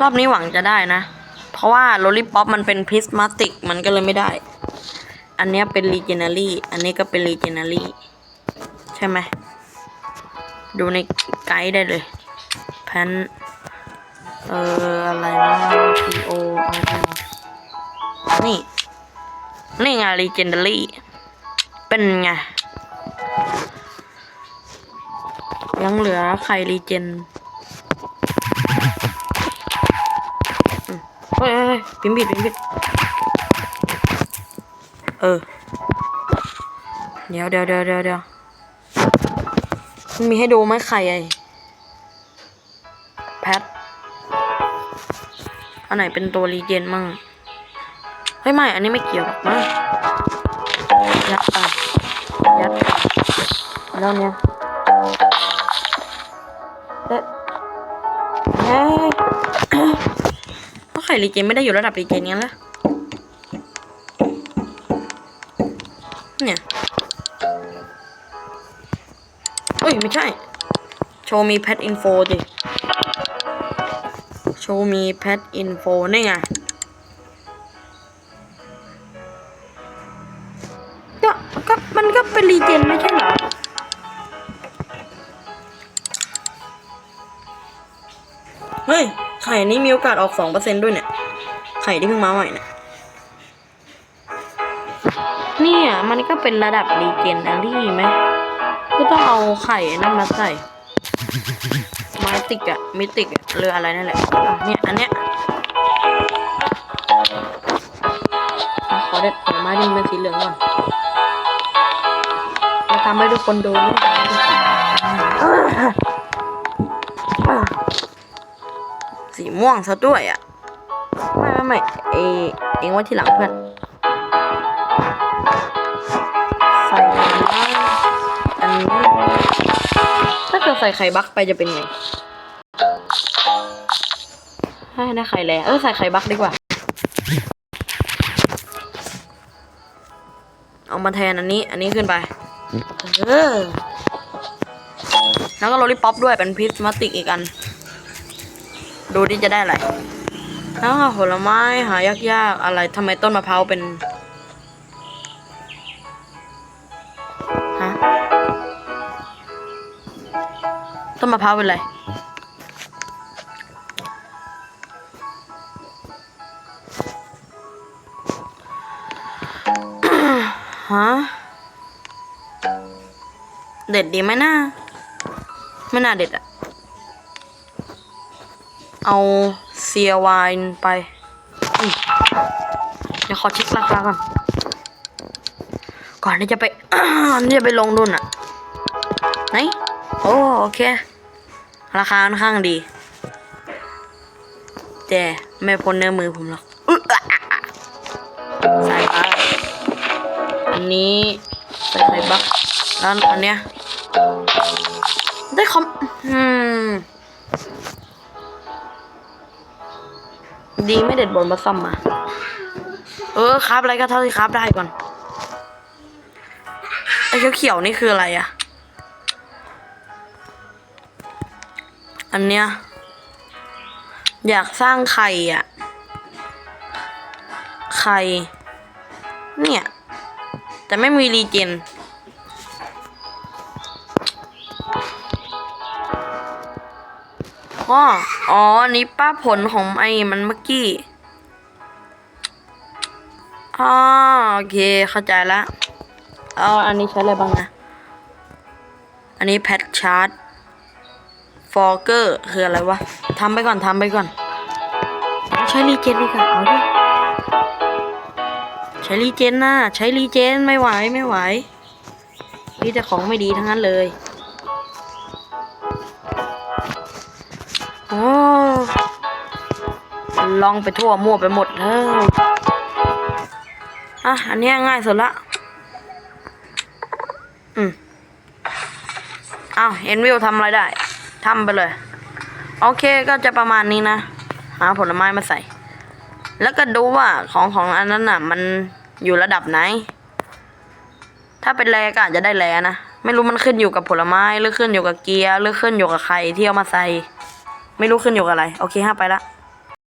รอบนี้หวังจะได้นะ เพราะว่าโ o ลิป p อปมันเป็นพิสมาติกมันก็เลยไม่ได้ อันนี้เป็น r ีเจนารีอันนี้ก็เป็น r ีเจนารีใช่ไหมดูในไกด์ได้เลยแพนเอ่ออะไรนะ P O R L นี่ นี่ไง r ีเจนารีเป็นไง ยังเหลือใครรีเจน ปิมพ์ผิดพิมพ์ผิดเออ เดี๋ยวเดี๋ยวเดี๋ยวเดี๋ยวเดี๋ยวมันมีให้ดูไหมใครไอ้แพทอันไหนเป็นตัวรีเจนมั่งเฮ้ยไม่ อันนี้ไม่เกี่ยวหรอกมายัดไปยัดแล้วเนี่ยเอ๊ะเฮ้ย ข่รีเจนไม่ได้อยู่ระดับรีเจนงั้นละเนี่ยเอ้ย ไม่ใช่ โชว์มีแพทอินโฟดิโชว์มีแพทอินโฟนี่ไงก็ก็มันก็เป็นรีเจนไม่ใช่เหรอเฮ้ย ไข่นี้มีโอกาสออกสองเปอร์เซ็นด้วยเนี่ย ไข่ที่เพิ่งมาใหม่เนี่ยเนี่ย มันก็เป็นระดับรีเจนอารี่ไหมก็ต้องเอาไข่นั่นมาใส่มาติกอะมิติกอะเรืออะไรนั่นแหละอะเนี่ยอันเนี้ยขอเด็ดผลไม้ที่มันเป็นสีเหลืองก่อนมาทำให้ทุกคนดูนี่ สีม่วงซะด้วยอะ ไม่ไม่ไม่เอเองไว้ที่หลังเพื่อนใส่อันนี้ถ้าเกิดใส่ไข่บักไปจะเป็นไงให้ได้ไข่แลเออใส่ไข่บักดีกว่า เอามาแทนอันนี้ อันนี้ขึ้นไป เออแล้วก็โรลลี่ป๊อปด้วยเป็นพิสมาติกอีกอัน ดูดิจะได้อะไรแล้วผลไม้หายากๆอะไรทำไมต้นมะพร้าวเป็นฮะต้นมะพร้าวเป็นไรฮะเด็ดดีไหมนะไม่น่าเด็ดอะ เอาเซียวน์ไปเดี๋ยวขอเช็คราคาก่อน ก่อนที่จะไปนที่จะไปลงดุนอะไหน โอ้โอเค ราคาค่อนข้างดี แต่ไม่พ้นเนื้อมือผมหรอกอใส่ไปอันนี้ใส่ไข่บักแล้วอันเนี้ยได้คอมอืม ดีไม่เด็ดบนมาซ่อมมา เออครับอะไรก็เท่าที่ครับได้ก่อน ไอ้เขียวๆนี่คืออะไรอะอันเนี้ย อยากสร้างไข่อะไข่ เนี่ย แต่ไม่มีรีเจน อ๋ออ๋ออันนี้ป้าผลของไอ้มันเมื่อกี้อ๋อโอเคเข้าใจละเอาอันนี้ใช้อะไรบ้างนะ อันนี้แพทชาร์ตฟอร์เกอร์คืออะไรวะทำไปก่อนทำไปก่อน ใช้รีเจนดีกว่าเอาดิใช้รีเจนนะใช้รีเจนไม่ไหวไม่ไหวมีแต่ของไม่ดีทั้งนั้นเลย ลองไปทั่วมั่วไปหมดเฮ้ยอะ อันนี้ง่ายสุดละ อืมอ้าวเอ็นวิวทำอะไรได้ทำไปเลย โอเคก็จะประมาณนี้นะ หาผลไม้มาใส่ แล้วก็ดูว่าของของอันนั้นน่ะ มันอยู่ระดับไหน ถ้าเป็นแรก็อาจจะได้แรนะ ไม่รู้มันขึ้นอยู่กับผลไม้ หรือขึ้นอยู่กับเกียร์ หรือขึ้นอยู่กับใครที่เอามาใส่ ไม่รู้ขึ้นอยู่กับอะไร โอเคห้าไปละ